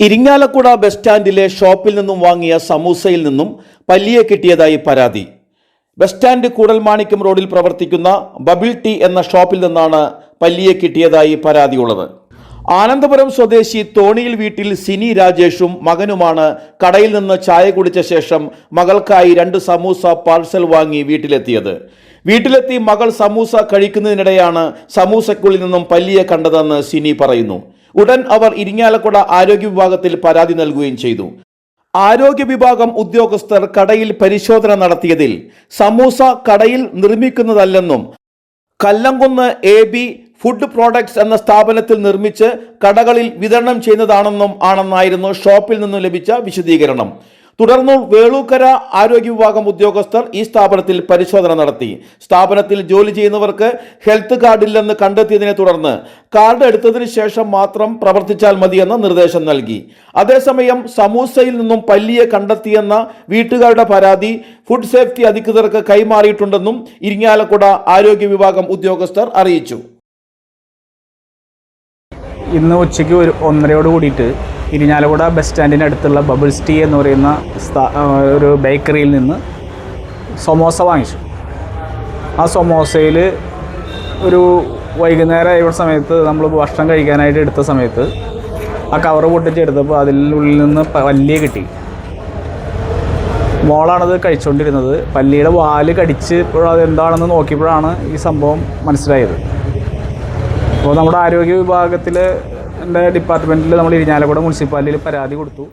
Irinjalakuda bus സ്റ്റാൻഡിലെ ഷോപ്പിൽ നിന്നും വാങ്ങിയ സമൂസയിൽ നിന്നും പല്ലിയെ കിട്ടിയതായി പരാതി. ബസ് സ്റ്റാൻഡ് കൂടൽമാണിക്യം റോഡിൽ പ്രവർത്തിക്കുന്ന ബബിൾ ടീ എന്ന ഷോപ്പിൽ നിന്നാണ് പല്ലിയെ കിട്ടിയതായി പരാതിയുള്ളത്. ആനന്ദപുരം സ്വദേശി തോണിയിൽ വീട്ടിൽ സിനി രാജേഷും മകനുമാണ് കടയിൽ നിന്ന് ചായ കുടിച്ച ശേഷം മകൾക്കായി രണ്ട് സമൂസ പാഴ്സൽ വാങ്ങി വീട്ടിലെത്തിയത്. വീട്ടിലെത്തി മകൾ സമൂസ കഴിക്കുന്നതിനിടെയാണ് സമൂസക്കുള്ളിൽ നിന്നും പല്ലിയെ കണ്ടതെന്ന് സിനി പറയുന്നു. ഉടൻ അവർ ഇരിങ്ങാലക്കുട ആരോഗ്യ വിഭാഗത്തിൽ പരാതി നൽകുകയും ചെയ്തു. ആരോഗ്യ വിഭാഗം ഉദ്യോഗസ്ഥർ കടയിൽ പരിശോധന നടത്തിയതിൽ സമൂസ കടയിൽ നിർമ്മിക്കുന്നതല്ലെന്നും Kallamkunnu A B food products എന്ന സ്ഥാപനത്തിൽ നിർമ്മിച്ച് കടകളിൽ വിതരണം ചെയ്യുന്നതാണെന്നും ആണെന്നായിരുന്നു ഷോപ്പിൽ നിന്നും ലഭിച്ച വിശദീകരണം. തുടർന്ന് വേളൂക്കര ആരോഗ്യ വിഭാഗം ഉദ്യോഗസ്ഥർ ഈ സ്ഥാപനത്തിൽ പരിശോധന നടത്തി. സ്ഥാപനത്തിൽ ജോലി ചെയ്യുന്നവർക്ക് ഹെൽത്ത് കാർഡ് കാർഡില്ലെന്ന് കണ്ടെത്തിയതിനെ തുടർന്ന് കാർഡ് എടുത്തതിന് ശേഷം മാത്രം പ്രവർത്തിച്ചാൽ മതിയെന്ന നിർദ്ദേശം നൽകി. അതേസമയം സമൂസയിൽ നിന്നും പല്ലിയെ കണ്ടെത്തിയെന്ന വീട്ടുകാരുടെ പരാതി ഫുഡ് സേഫ്റ്റി അധികൃതർക്ക് കൈമാറിയിട്ടുണ്ടെന്നും ഇരിങ്ങാലക്കുട ആരോഗ്യ വിഭാഗം ഉദ്യോഗസ്ഥർ അറിയിച്ചു. ഇന്ന് ഉച്ചയ്ക്ക് ഒരു ഒന്നരയോട് കൂടിയിട്ട് ഇരിഞ്ഞാലക്കുട ബസ് സ്റ്റാൻഡിന് അടുത്തുള്ള ബബിൾസ് ടീ എന്ന് പറയുന്ന ഒരു ബേക്കറിയിൽ നിന്ന് സമോസ വാങ്ങിച്ചു. ആ സമോസയിൽ ഒരു വൈകുന്നേരം ആയ സമയത്ത് നമ്മൾ ഭക്ഷണം കഴിക്കാനായിട്ട് എടുത്ത സമയത്ത് ആ കവറ് പൊട്ടിച്ചെടുത്തപ്പോൾ അതിനുള്ളിൽ നിന്ന് പല്ലിയെ കിട്ടി. മോളാണത് കഴിച്ചുകൊണ്ടിരുന്നത് പല്ലിയുടെ വാൽ കടിച്ച് അത് എന്താണെന്ന് നോക്കിയപ്പോഴാണ് ഈ സംഭവം മനസ്സിലായത്. അപ്പോൾ നമ്മുടെ ആരോഗ്യ വിഭാഗത്തിൽ ഡിപ്പാർട്ട്മെന്റിൽ നമ്മൾ ഇരിഞ്ഞാലക്കുട മുനിസിപ്പാലിറ്റിയിൽ പരാതി കൊടുത്തു.